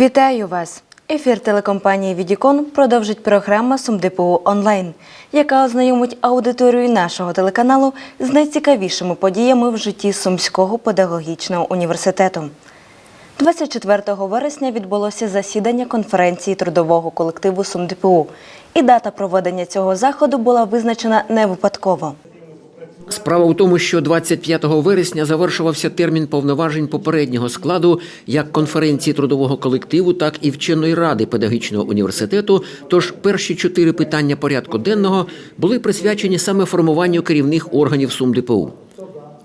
Вітаю вас! Ефір телекомпанії Відікон продовжить програма СумДПУ онлайн, яка ознайомить аудиторію нашого телеканалу з найцікавішими подіями в житті Сумського педагогічного університету. 24 вересня відбулося засідання конференції трудового колективу СумДПУ, і дата проведення цього заходу була визначена не випадково. Справа в тому, що 25 вересня завершувався термін повноважень попереднього складу як конференції трудового колективу, так і вченої ради педагогічного університету. Тож перші чотири питання порядку денного були присвячені саме формуванню керівних органів СумДПУ.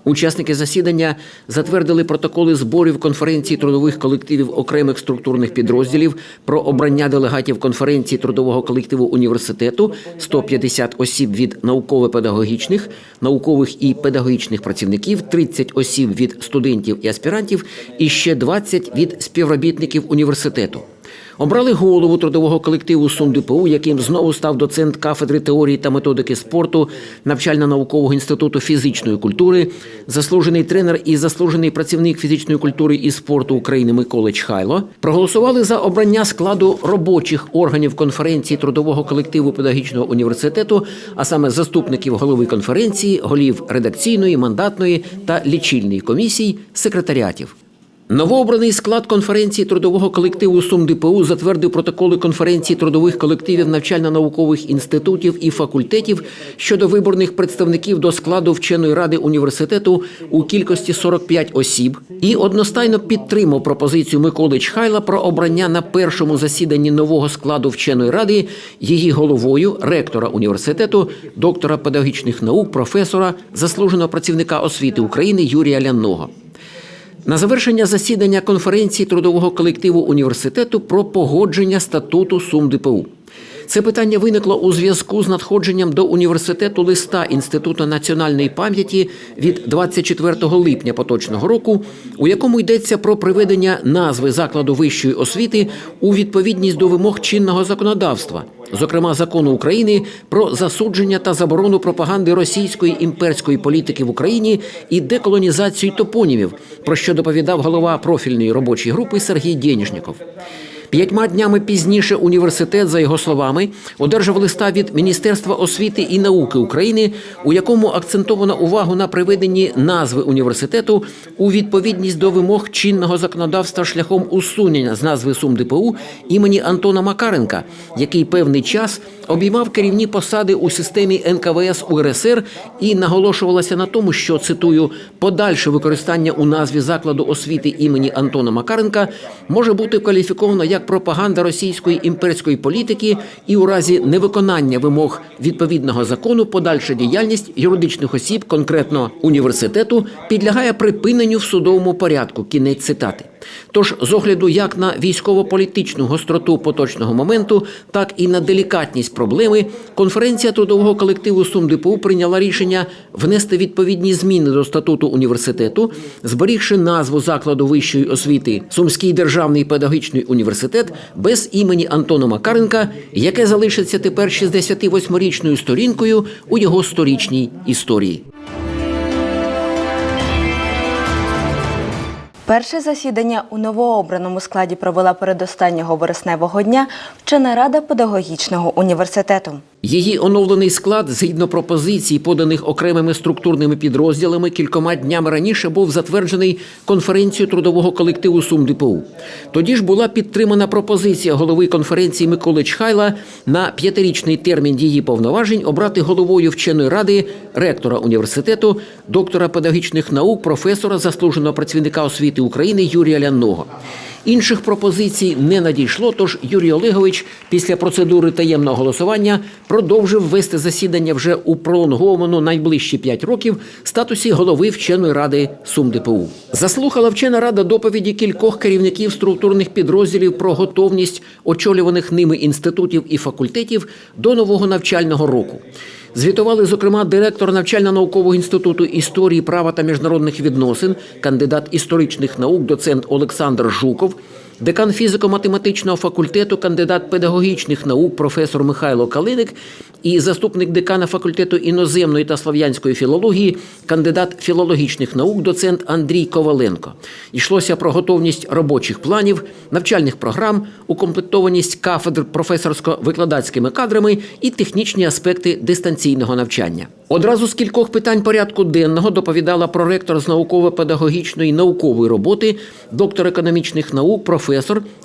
Учасники засідання затвердили протоколи зборів конференції трудових колективів окремих структурних підрозділів про обрання делегатів конференції трудового колективу університету 150 осіб від науково-педагогічних, наукових і педагогічних працівників, 30 осіб від студентів і аспірантів, і ще 20 від співробітників університету. Обрали голову трудового колективу СумДПУ, яким знову став доцент кафедри теорії та методики спорту навчально-наукового інституту фізичної культури, заслужений тренер і заслужений працівник фізичної культури і спорту України Микола Чхайло. Проголосували за обрання складу робочих органів конференції трудового колективу педагогічного університету, а саме заступників голови конференції, голів редакційної, мандатної та лічильної комісій, секретаріатів. Новообраний склад конференції трудового колективу СумДПУ затвердив протоколи конференції трудових колективів навчально-наукових інститутів і факультетів щодо виборних представників до складу вченої ради університету у кількості 45 осіб і одностайно підтримав пропозицію Миколи Чхайла про обрання на першому засіданні нового складу вченої ради її головою ректора університету, доктора педагогічних наук, професора, заслуженого працівника освіти України Юрія Ляного. На завершення засідання конференції трудового колективу університету про погодження статуту СумДПУ. Це питання виникло у зв'язку з надходженням до університету листа Інституту національної пам'яті від 24 липня поточного року, у якому йдеться про приведення назви закладу вищої освіти у відповідність до вимог чинного законодавства, зокрема закону України про засудження та заборону пропаганди російської імперської політики в Україні і деколонізацію топонімів, про що доповідав голова профільної робочої групи Сергій Дєніжніков. П'ятьма днями пізніше університет, за його словами, одержав листа від Міністерства освіти і науки України, у якому акцентовано увагу на приведенні назви університету у відповідність до вимог чинного законодавства шляхом усунення з назви СумДПУ імені Антона Макаренка, який певний час обіймав керівні посади у системі НКВС УРСР і наголошувалося на тому, що цитую подальше використання у назві закладу освіти імені Антона Макаренка може бути кваліфіковано як пропаганда російської імперської політики і у разі невиконання вимог відповідного закону подальша діяльність юридичних осіб, конкретно університету, підлягає припиненню в судовому порядку. Кінець цитати. Тож, з огляду як на військово-політичну гостроту поточного моменту, так і на делікатність проблеми, конференція трудового колективу СумДПУ прийняла рішення внести відповідні зміни до статуту університету, зберігши назву закладу вищої освіти Сумський державний педагогічний університет без імені Антона Макаренка, яке залишиться тепер 68-річною сторінкою у його сторічній історії. Перше засідання у новообраному складі провела передостаннього вересневого дня вчена рада педагогічного університету. Її оновлений склад, згідно пропозицій, поданих окремими структурними підрозділами, кількома днями раніше був затверджений конференцією трудового колективу СумДПУ. Тоді ж була підтримана пропозиція голови конференції Миколи Чхайла на п'ятирічний термін її повноважень обрати головою вченої ради ректора університету, доктора педагогічних наук, професора, заслуженого працівника освіти України Юрія Ляного. Інших пропозицій не надійшло, тож Юрій Олегович після процедури таємного голосування продовжив вести засідання вже у пролонгованому найближчі п'ять років статусі голови вченої ради СумДПУ. Заслухала вчена рада доповіді кількох керівників структурних підрозділів про готовність очолюваних ними інститутів і факультетів до нового навчального року. Звітували, зокрема, директор навчально-наукового інституту історії права та міжнародних відносин, кандидат історичних наук, доцент Олександр Жуков, декан фізико-математичного факультету, кандидат педагогічних наук професор Михайло Калиник і заступник декана факультету іноземної та слав'янської філології, кандидат філологічних наук, доцент Андрій Коваленко. Йшлося про готовність робочих планів, навчальних програм, укомплектованість кафедр професорсько-викладацькими кадрами і технічні аспекти дистанційного навчання. Одразу з кількох питань порядку денного доповідала проректор з науково-педагогічної наукової роботи, доктор економічних наук, професор,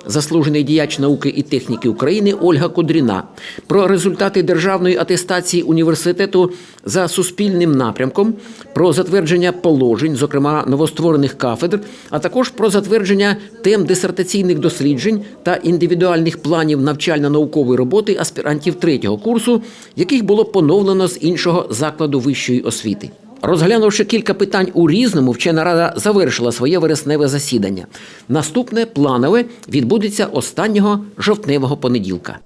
заслужений діяч науки і техніки України Ольга Кудріна. Про результати державної атестації університету за суспільним напрямком, про затвердження положень, зокрема новостворених кафедр, а також про затвердження тем дисертаційних досліджень та індивідуальних планів навчально-наукової роботи аспірантів третього курсу, яких було поновлено з іншого закладу вищої освіти. Розглянувши кілька питань у різному, вчена рада завершила своє вересневе засідання. Наступне планове відбудеться останнього жовтневого понеділка.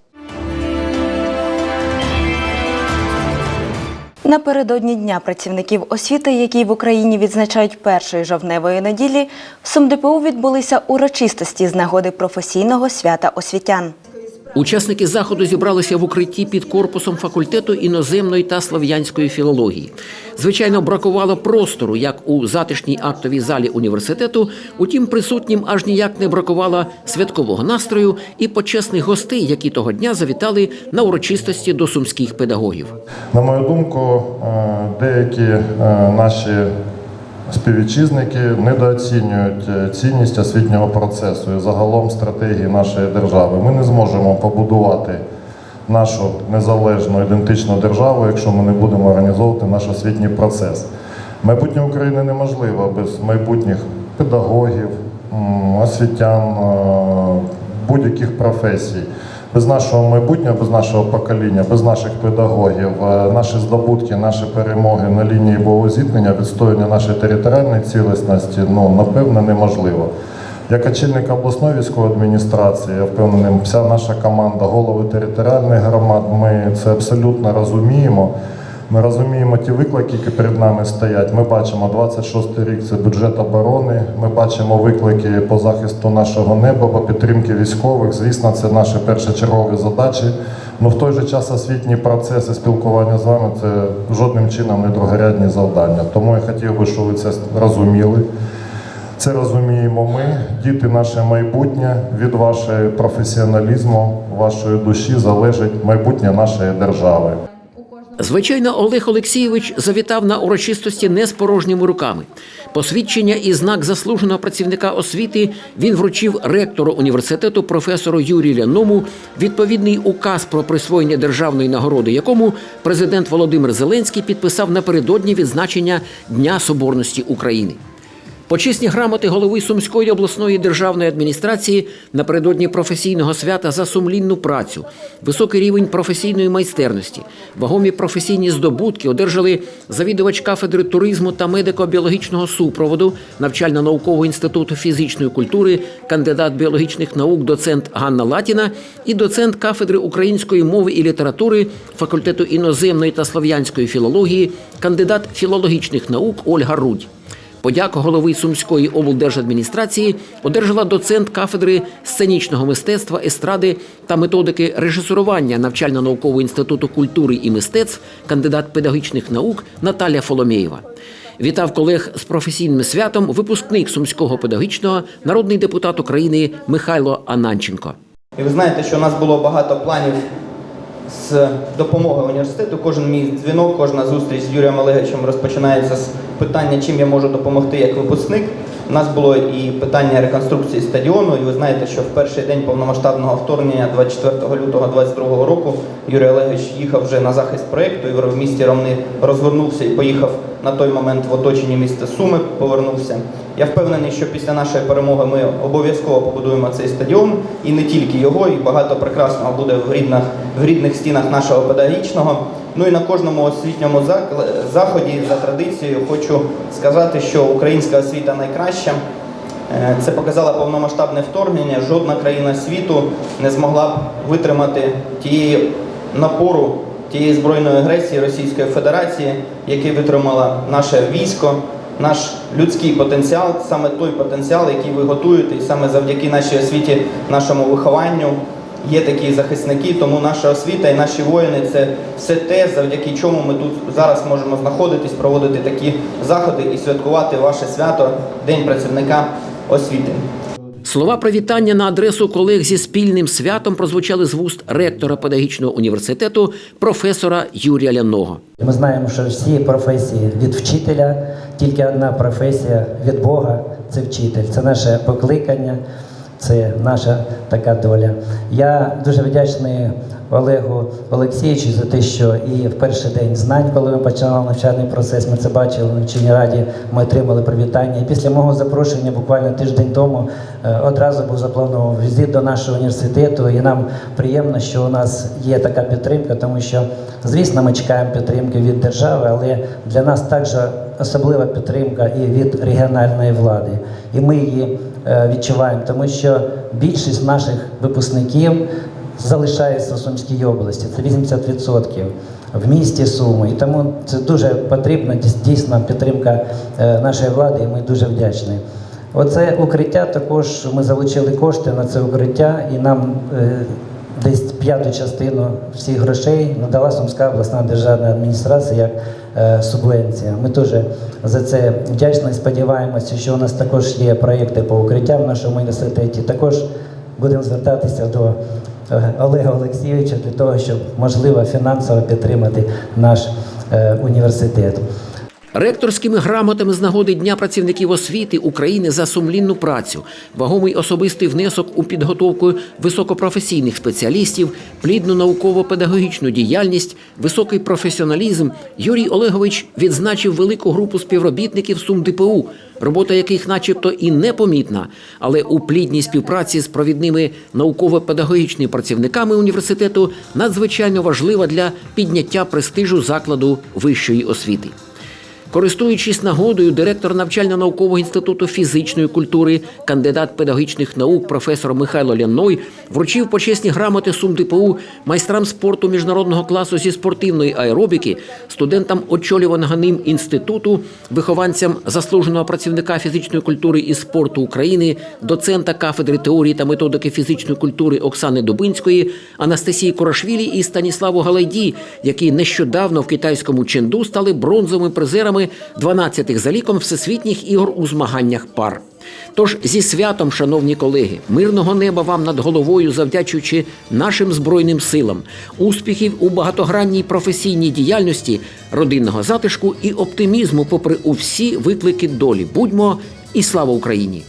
Напередодні Дня працівників освіти, який в Україні відзначають першої жовтневої неділі, в СумДПУ відбулися урочистості з нагоди професійного свята освітян. Учасники заходу зібралися в укритті під корпусом факультету іноземної та слов'янської філології. Звичайно, бракувало простору, як у затишній актовій залі університету. Утім, присутнім аж ніяк не бракувало святкового настрою і почесних гостей, які того дня завітали на урочистості до сумських педагогів. На мою думку, е, деякі е, наші співвітчизники недооцінюють е, цінність освітнього процесу і загалом стратегії нашої держави. Ми не зможемо побудувати нашу незалежну ідентичну державу, якщо ми не будемо організовувати наш освітній процес. Майбутнє України неможливо без майбутніх педагогів, освітян, е, будь-яких професій. Без нашого майбутнього, без нашого покоління, без наших педагогів, е, наші здобутки, наші перемоги на лінії боєзіткнення, відстоювання нашої територіальної цілісності, ну напевно, неможливо. Як очільник обласної військової адміністрації, я впевнений, вся наша команда, голови територіальних громад, ми це абсолютно розуміємо. Ми розуміємо ті виклики, які перед нами стоять. Ми бачимо 26 рік це бюджет оборони. Ми бачимо виклики по захисту нашого неба, по підтримки військових. Звісно, це наші першочергові задачі. Ну в той же час освітній процес і спілкування з вами це жодним чином не другорядні завдання. Тому я хотів би, щоб ви це розуміли. Це розуміємо ми, діти, наше майбутнє від вашого професіоналізму, вашої душі залежить майбутнє нашої держави. Звичайно, Олег Олексійович завітав на урочистості не з порожніми руками. Посвідчення і знак заслуженого працівника освіти він вручив ректору університету професору Юрію Ляному відповідний указ про присвоєння державної нагороди, якому президент Володимир Зеленський підписав напередодні відзначення Дня Соборності України. Почесні грамоти голови Сумської обласної державної адміністрації напередодні професійного свята за сумлінну працю, високий рівень професійної майстерності, вагомі професійні здобутки одержали завідувач кафедри туризму та медико-біологічного супроводу навчально-наукового інституту фізичної культури, кандидат біологічних наук, доцент Ганна Латіна і доцент кафедри української мови і літератури факультету іноземної та слов'янської філології, кандидат філологічних наук Ольга Рудь. Подяку голови Сумської облдержадміністрації одержала доцент кафедри сценічного мистецтва, естради та методики режисурування навчально-наукового інституту культури і мистецтв, кандидат педагогічних наук Наталя Фоломєєва. Вітав колег з професійним святом випускник Сумського педагогічного, народний депутат України Михайло Ананченко. І ви знаєте, що у нас було багато планів з допомоги університету. Кожен мій дзвінок, кожна зустріч з Юрієм Олеговичем розпочинається з питання, чим я можу допомогти як випускник. У нас було і питання реконструкції стадіону, і ви знаєте, що в перший день повномасштабного вторгнення 24 лютого 2022 року Юрій Олегович їхав вже на захист проєкту і в місті Ромни розвернувся і поїхав на той момент в оточенні міста Суми, повернувся. Я впевнений, що після нашої перемоги ми обов'язково побудуємо цей стадіон, і не тільки його, і багато прекрасного буде в рідних, в рідних стінах нашого педагогічного. Ну і на кожному освітньому заході за традицією хочу сказати, що українська освіта найкраща. Е, Це показало повномасштабне вторгнення. Жодна країна світу не змогла б витримати тієї напору, тієї збройної агресії Російської Федерації, який витримало наше військо. наш людський потенціал, саме той потенціал, який ви готуєте, і саме завдяки нашій освіті, нашому вихованню є такі захисники. Тому наша освіта і наші воїни це все те, завдяки чому ми тут зараз можемо знаходитись, проводити такі заходи і святкувати ваше свято День працівника освіти. Слова привітання на адресу колег зі спільним святом прозвучали з вуст ректора педагогічного університету професора Юрія Ляного. Ми знаємо, що всі професії від вчителя, тільки одна професія від Бога це вчитель. Це наше покликання, це наша така доля. Я дуже вдячний Олегу Олексійовичу за те, що і в перший день знань, коли ми починали навчальний процес, ми це бачили на вченій раді, ми отримали привітання. І після мого запрошення, буквально тиждень тому, е, одразу був запланований візит до нашого університету, і нам приємно, що у нас є така підтримка, тому що, звісно, ми чекаємо підтримки від держави, але для нас також особлива підтримка і від регіональної влади. І ми її е, відчуваємо, тому що більшість наших випускників залишається в Сумській області. Це 80% в місті Суми. І тому це дуже потрібна дійс- дійсно підтримка е, нашої влади, і ми дуже вдячні. Оце укриття також ми залучили кошти на це укриття, і нам е, десь п'яту частину всіх грошей надала Сумська обласна державна адміністрація як субвенція. Ми дуже за це вдячні. Сподіваємося, що у нас також є проєкти по укриттям в нашому університеті. Також будемо звертатися до е, Олега Олексійовича для того, щоб можливо фінансово підтримати наш е, університет. Ректорськими грамотами з нагоди Дня працівників освіти України за сумлінну працю, вагомий особистий внесок у підготовку високопрофесійних спеціалістів, плідну науково-педагогічну діяльність, високий професіоналізм Юрій Олегович відзначив велику групу співробітників СумДПУ, робота яких, начебто, і непомітна, але у плідній співпраці з провідними науково-педагогічними працівниками університету надзвичайно важлива для підняття престижу закладу вищої освіти. Користуючись нагодою, директор навчально-наукового інституту фізичної культури, кандидат педагогічних наук професор Михайло Ляной вручив почесні грамоти СумДПУ майстрам спорту міжнародного класу зі спортивної аеробіки, студентам очолюваного ним інституту, вихованцям заслуженого працівника фізичної культури і спорту України, доцента кафедри теорії та методики фізичної культури Оксани Дубинської, Анастасії Корошвілі і Станіславу Галайді, які нещодавно в китайському Ченду стали бронзовими призерами 12-х за ліком всесвітніх ігор у змаганнях пар. Тож зі святом, шановні колеги, мирного неба вам над головою, завдячуючи нашим збройним силам, успіхів у багатогранній професійній діяльності, родинного затишку і оптимізму, попри усі виклики долі. Будьмо і слава Україні!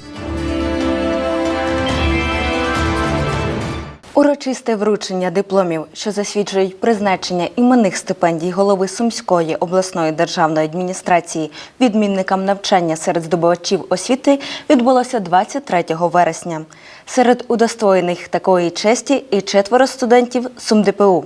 Урочисте вручення дипломів, що засвідчують призначення іменних стипендій голови Сумської обласної державної адміністрації відмінникам навчання серед здобувачів освіти, відбулося 23 вересня. Серед удостоєних такої честі і четверо студентів СумДПУ.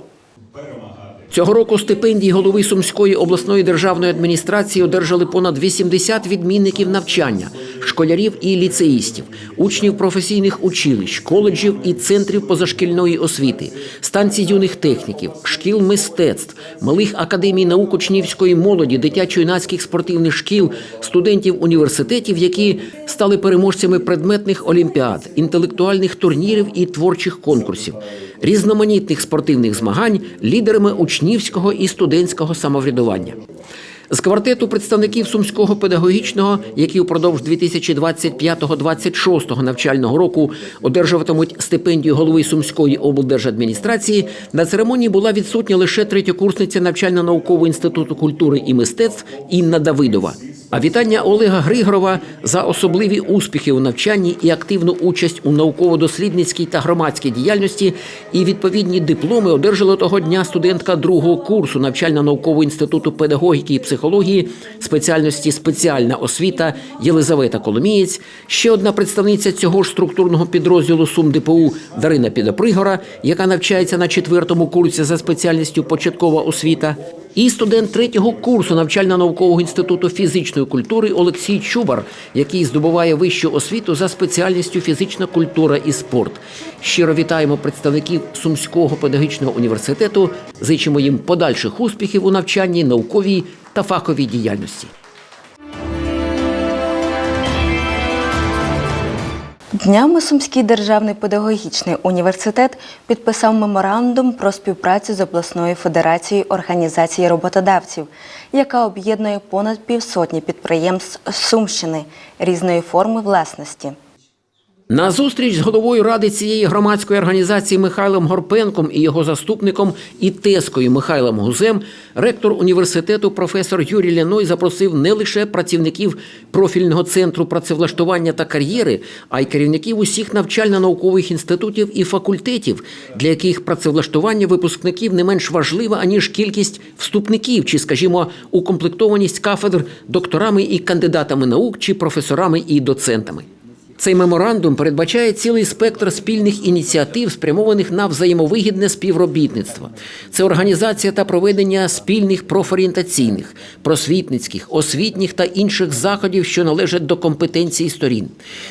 Цього року стипендії голови Сумської обласної державної адміністрації одержали понад 80 відмінників навчання, школярів і ліцеїстів, учнів професійних училищ, коледжів і центрів позашкільної освіти, станцій юних техніків, шкіл мистецтв, малих академій наук учнівської молоді, дитячо-юнацьких спортивних шкіл, студентів університетів, які стали переможцями предметних олімпіад, інтелектуальних турнірів і творчих конкурсів, різноманітних спортивних змагань, лідерами учнівського і студентського самоврядування. З квартету представників сумського педагогічного, які упродовж 2025-26 навчального року одержуватимуть стипендію голови Сумської облдержадміністрації, на церемонії була відсутня лише третьокурсниця навчально-наукового інституту культури і мистецтв Інна Давидова. А вітання Олега Григорова за особливі успіхи у навчанні і активну участь у науково-дослідницькій та громадській діяльності. І відповідні дипломи одержала того дня студентка другого курсу навчально-наукового інституту педагогіки і психології спеціальності спеціальна освіта Єлизавета Коломієць, ще одна представниця цього ж структурного підрозділу СумДПУ Дарина Підопригора, яка навчається на четвертому курсі за спеціальністю початкова освіта, і студент третього курсу навчально-наукового інституту фізичної культури Олексій Чубар, який здобуває вищу освіту за спеціальністю фізична культура і спорт. Щиро вітаємо представників Сумського педагогічного університету. Зичимо їм подальших успіхів у навчанні, науковій та фаховій діяльності. Днями Сумський державний педагогічний університет підписав меморандум про співпрацю з обласною федерацією організації роботодавців, яка об'єднує понад півсотні підприємств Сумщини різної форми власності. На зустріч з головою ради цієї громадської організації Михайлом Горпенком і його заступником і тескою Михайлом Гузем ректор університету професор Юрій Ляной запросив не лише працівників профільного центру працевлаштування та кар'єри, а й керівників усіх навчально-наукових інститутів і факультетів, для яких працевлаштування випускників не менш важливе, аніж кількість вступників, чи, скажімо, укомплектованість кафедр докторами і кандидатами наук, чи професорами і доцентами. Цей меморандум передбачає цілий спектр спільних ініціатив, спрямованих на взаємовигідне співробітництво. Це організація та проведення спільних профорієнтаційних, просвітницьких, освітніх та інших заходів, що належать до компетенції сторін.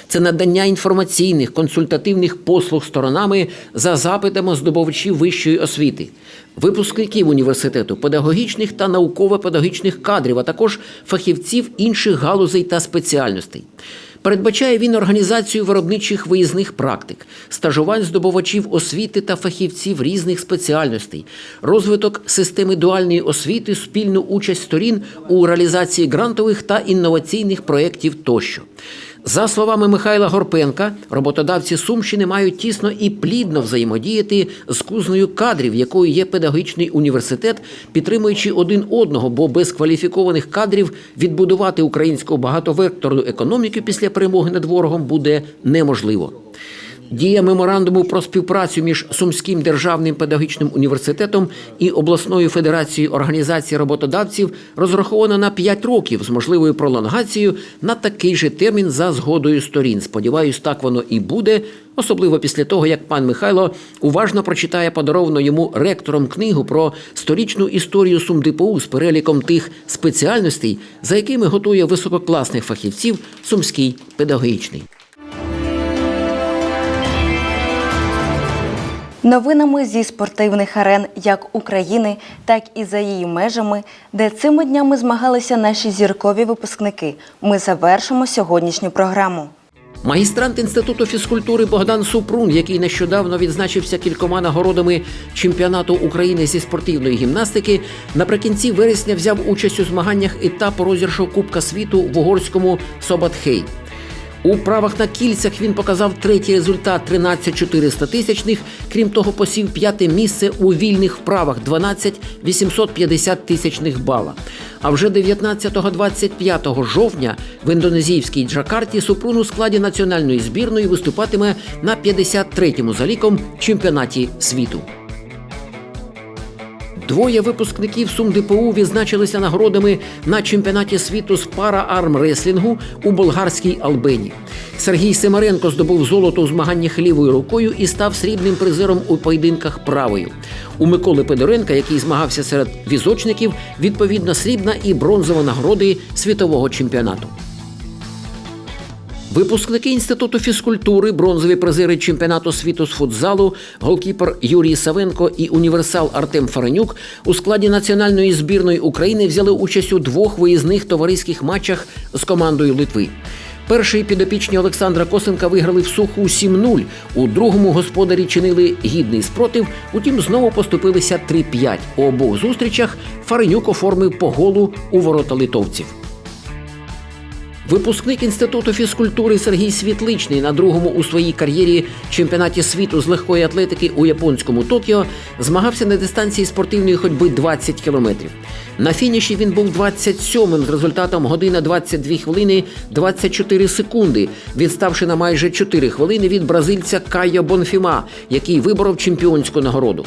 Це надання інформаційних, консультативних послуг сторонами за запитами здобувачів вищої освіти, випускників університету, педагогічних та науково-педагогічних кадрів, а також фахівців інших галузей та спеціальностей. Передбачає він організацію виробничих виїзних практик, стажувань здобувачів освіти та фахівців різних спеціальностей, розвиток системи дуальної освіти, спільну участь сторін у реалізації грантових та інноваційних проєктів тощо. За словами Михайла Горпенка, роботодавці Сумщини мають тісно і плідно взаємодіяти з кузнею кадрів, якою є педагогічний університет, підтримуючи один одного, бо без кваліфікованих кадрів відбудувати українську багатовекторну економіку після перемоги над ворогом буде неможливо. Дія меморандуму про співпрацю між Сумським державним педагогічним університетом і обласною федерацією організації роботодавців розрахована на 5 років з можливою пролонгацією на такий же термін за згодою сторін. Сподіваюсь, так воно і буде, особливо після того, як пан Михайло уважно прочитає подаровану йому ректором книгу про сторічну історію СумДПУ з переліком тих спеціальностей, за якими готує висококласних фахівців Сумський педагогічний. Новинами зі спортивних арен як України, так і за її межами, де цими днями змагалися наші зіркові випускники. Ми завершимо сьогоднішню програму. Магістрант інституту фізкультури Богдан Супрун, який нещодавно відзначився кількома нагородами чемпіонату України зі спортивної гімнастики, наприкінці вересня взяв участь у змаганнях етапу розіграшу Кубка світу в угорському Собатхей. У правах на кільцях він показав третій результат 13 тисячних. Крім того, посів п'яте місце у вільних вправах 12 850 тисячних бала. А вже 19-25 жовтня в індонезійській Джакарті Супрун у складі національної збірної виступатиме на 53-му за ліком чемпіонаті світу. Двоє випускників СумДПУ відзначилися нагородами на чемпіонаті світу з пара-армреслінгу у болгарській Албені. Сергій Семаренко здобув золото у змаганнях лівою рукою і став срібним призером у поєдинках правою. У Миколи Педоренка, який змагався серед візочників, відповідно срібна і бронзова нагороди світового чемпіонату. Випускники інституту фізкультури, бронзові призери чемпіонату світу з футзалу, голкіпер Юрій Савенко і універсал Артем Фаренюк у складі національної збірної України взяли участь у двох виїзних товариських матчах з командою Литви. Перший підопічні Олександра Косенка виграли в суху 7-0. У другому господарі чинили гідний спротив, утім знову поступилися 3-5. У обох зустрічах Фаренюк оформив по голу у ворота литовців. Випускник інституту фізкультури Сергій Світличний на другому у своїй кар'єрі чемпіонаті світу з легкої атлетики у японському Токіо змагався на дистанції спортивної ходьби 20 кілометрів. На фініші він був 27-м з результатом година 22 хвилини 24 секунди, відставши на майже 4 хвилини від бразильця Кайо Бонфіма, який виборов чемпіонську нагороду.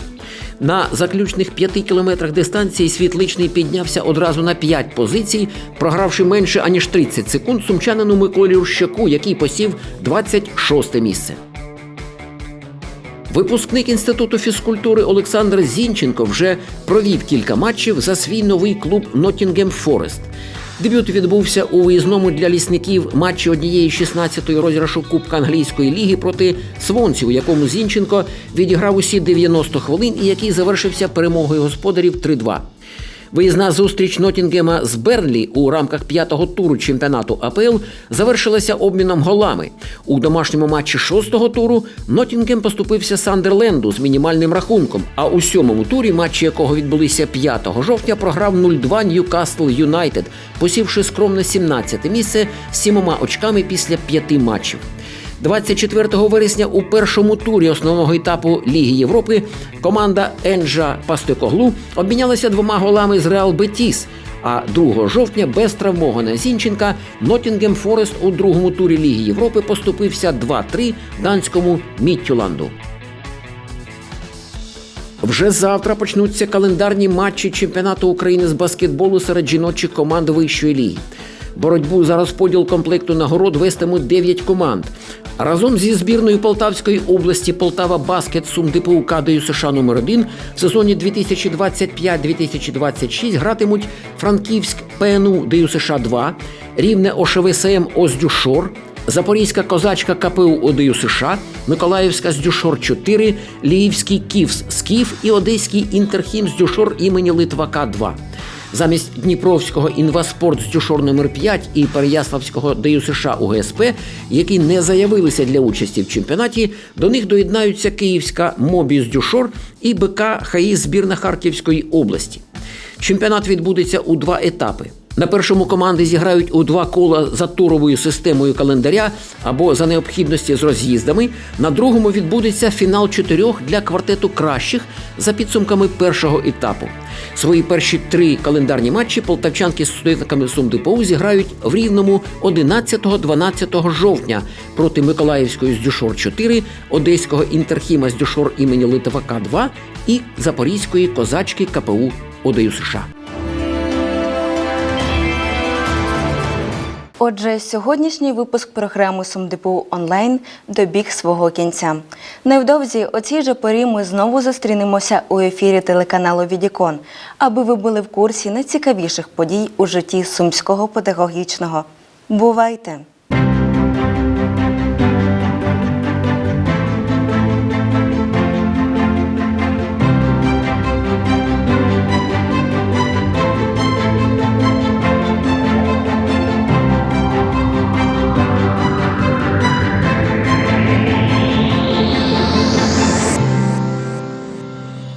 На заключних 5 кілометрах дистанції Світличний піднявся одразу на 5 позицій, програвши менше аніж 30 секунд сумчанину Миколі Рущаку, який посів 26 місце. Випускник інституту фізкультури Олександр Зінченко вже провів кілька матчів за свій новий клуб Ноттінгем Форест. Дебют відбувся у виїзному для лісників матчі однієї 16-ї розіграшу Кубка англійської ліги проти Свонців, у якому Зінченко відіграв усі 90 хвилин і який завершився перемогою господарів 3-2. Виїзна зустріч Нотінгема з Бернлі у рамках п'ятого туру чемпіонату АПЛ завершилася обміном голами. У домашньому матчі шостого туру Нотінгем поступився Сандерленду з мінімальним рахунком. А у сьомому турі, матчі якого відбулися 5 жовтня, програв 0-2 Ньюкасл Юнайтед, посівши скромне 17 місце сімома очками після п'яти матчів. 24 вересня у першому турі основного етапу Ліги Європи команда Енджа Пастекоглу обмінялася двома голами з Реал Бетіс. А 2 жовтня без травмованого Зінченка Ноттінгем Форест у другому турі Ліги Європи поступився 2-3 данському Міттюланду. Вже завтра почнуться календарні матчі чемпіонату України з баскетболу серед жіночих команд вищої ліги. Боротьбу за розподіл комплекту нагород вестимуть 9 команд. Разом зі збірною Полтавської області Полтава Баскет Сум ДПУ КДЮ США номер 1 в сезоні 2025-2026 гратимуть Франківськ ПНУ ДЮ США 2, Рівне ОШВСМ Оздюшор, Запорізька козачка КПУ ОДЮ США, Миколаївська з Дюшор 4, Львівський Ківс Скіф і Одеський Інтерхім з Дюшор імені Литвака 2. Замість Дніпровського інваспорт з Дюшор номер 5 і Переяславського ДЮ США УГСП, які не заявилися для участі в чемпіонаті, до них доєднаються Київська Мобі з Дюшор і БК ХАІ збірна Харківської області. Чемпіонат відбудеться у два етапи. На першому команди зіграють у два кола за туровою системою календаря або за необхідності з роз'їздами. На другому відбудеться фінал чотирьох для квартету кращих за підсумками першого етапу. Свої перші три календарні матчі полтавчанки з студентами СумДПУ зіграють в рівному 11-12 жовтня проти Миколаївської з Дюшор 4, Одеського інтерхіма з Дюшор імені Литвака 2 і Запорізької козачки КПУ ОДЮ США. Отже, сьогоднішній випуск програми СумДепу онлайн добіг свого кінця. Невдовзі о цій же порі ми знову зустрінемося у ефірі телеканалу Відікон, аби ви були в курсі найцікавіших подій у житті сумського педагогічного. Бувайте!